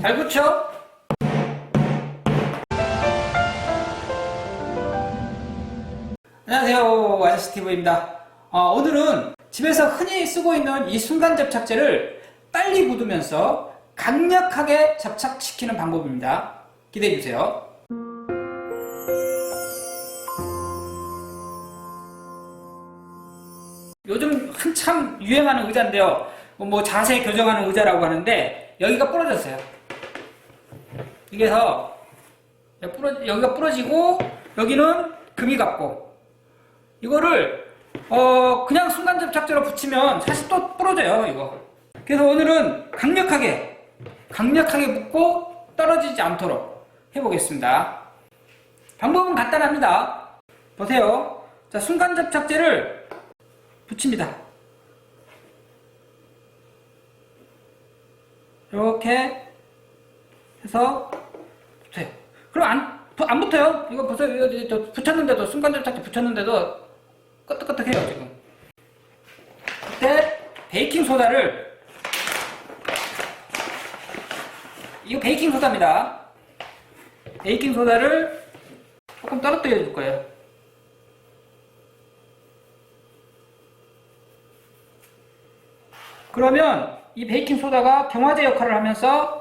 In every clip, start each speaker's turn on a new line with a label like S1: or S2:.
S1: 잘 붙여? 안녕하세요. 아저씨TV입니다. 어, 오늘은 집에서 흔히 쓰고 있는 이 순간 접착제를 빨리 굳으면서 강력하게 접착시키는 방법입니다. 기대해주세요. 요즘 한참 유행하는 의자인데요. 뭐 자세 교정하는 의자라고 하는데 여기가 부러졌어요 부러, 여기가 부러지고 여기는 금이 갔고. 이거를 어 그냥 순간 접착제로 붙이면 사실 또 부러져요 이거. 그래서 오늘은 강력하게 강력하게 붙고 떨어지지 않도록 해보겠습니다. 방법은 간단합니다. 보세요. 자 순간 접착제를 붙입니다. 이렇게 해서 붙어요. 그럼 안, 안 붙어요. 이거 보세요 이거 붙였는데도 순간 접착제 붙였는데도 끄떡끄떡해요 지금. 그때 베이킹 소다를 이거 베이킹 소다입니다. 베이킹 소다를 조금 떨어뜨려 줄 거예요. 그러면 이 베이킹 소다가 경화제 역할을 하면서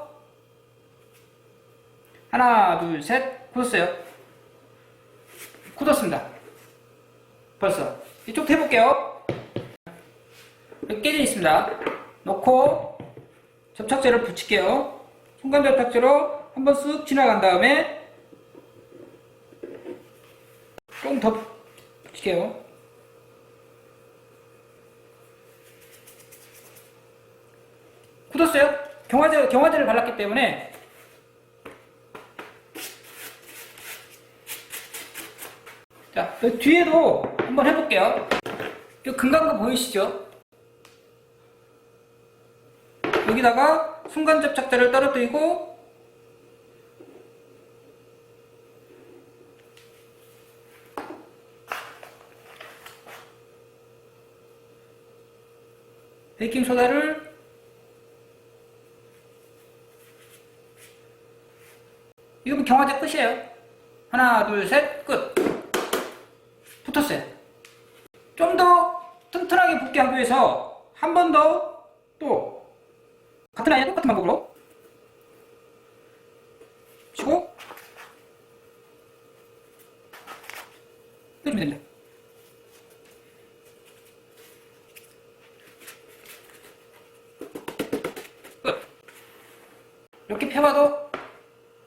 S1: 하나 둘 셋. 굳었어요. 굳었습니다. 벌써. 이쪽 해볼게요. 깨져 있습니다. 놓고 접착제를 붙일게요. 순간 접착제로 한번 쓱 지나간 다음에 조금 더 붙일게요. 굳었어요. 경화제, 경화제를 발랐기 때문에 자, 그 뒤에도 한번 해볼게요. 이 금강거 보이시죠? 여기다가 순간 접착제를 떨어뜨리고 베이킹 소다를 이거 경화제 끝이에요. 하나, 둘, 셋, 끝. 붙었어요. 좀 더 튼튼하게 붙게 하기 위해서 한 번 더 또 같은 아이에 똑같은 방법으로 치고 해주면 됩니다. 끝. 이렇게 펴봐도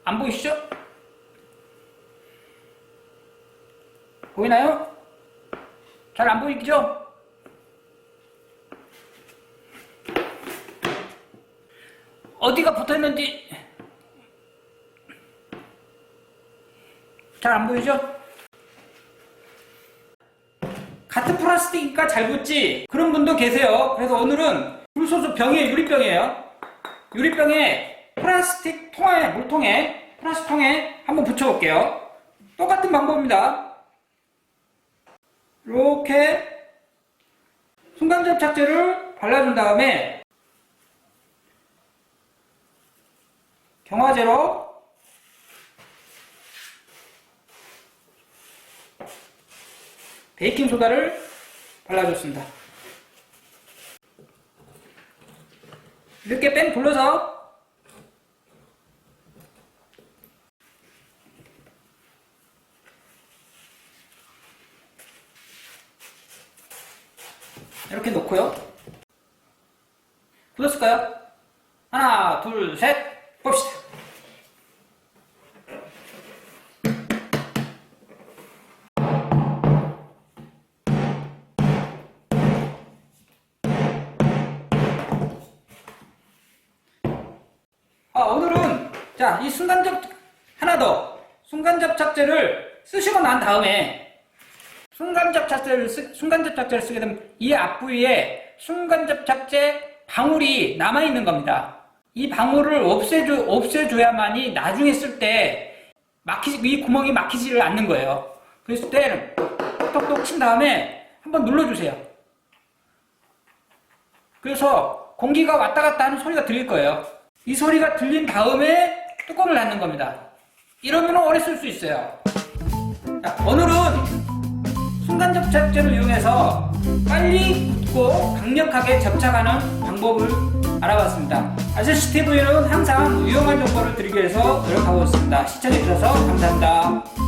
S1: 안 보이시죠? 보이나요? 잘 안 보이죠? 어디가 붙어 있는지 잘 안 보이죠? 같은 플라스틱이니까 잘 붙지? 그런 분도 계세요. 그래서 오늘은 불소수 병이에요 유리병이에요. 유리병에 플라스틱 통에 물통에 플라스틱 통에 한번 붙여볼게요. 똑같은 방법입니다 이렇게 순간 접착제를 발라준 다음에 경화제로 베이킹 소다를 발라줬습니다. 이렇게 뺑 돌려서 이렇게 놓고요. 굳었을까요? 하나, 둘, 셋, 봅시다. 아, 오늘은, 자, 이 순간접, 하나 더. 순간접착제를 쓰시고 난 다음에, 순간접착제를, 쓰, 순간접착제를 쓰게 되면 이 앞부위에 순간접착제 방울이 남아 있는 겁니다. 이 방울을 없애줘, 없애줘야만이 나중에 쓸 때 막히지, 이 구멍이 막히지를 않는 거예요. 그랬을 때는 톡톡톡 친 다음에 한번 눌러주세요. 그래서 공기가 왔다 갔다 하는 소리가 들릴 거예요. 이 소리가 들린 다음에 뚜껑을 닫는 겁니다. 이러면 오래 쓸 수 있어요. 자, 오늘은 순간 접착제를 이용해서 빨리 굳고 강력하게 접착하는 방법을 알아봤습니다. 아저씨 TV는 항상 유용한 정보를 드리기 위해서 노력하고 있습니다. 시청해주셔서 감사합니다.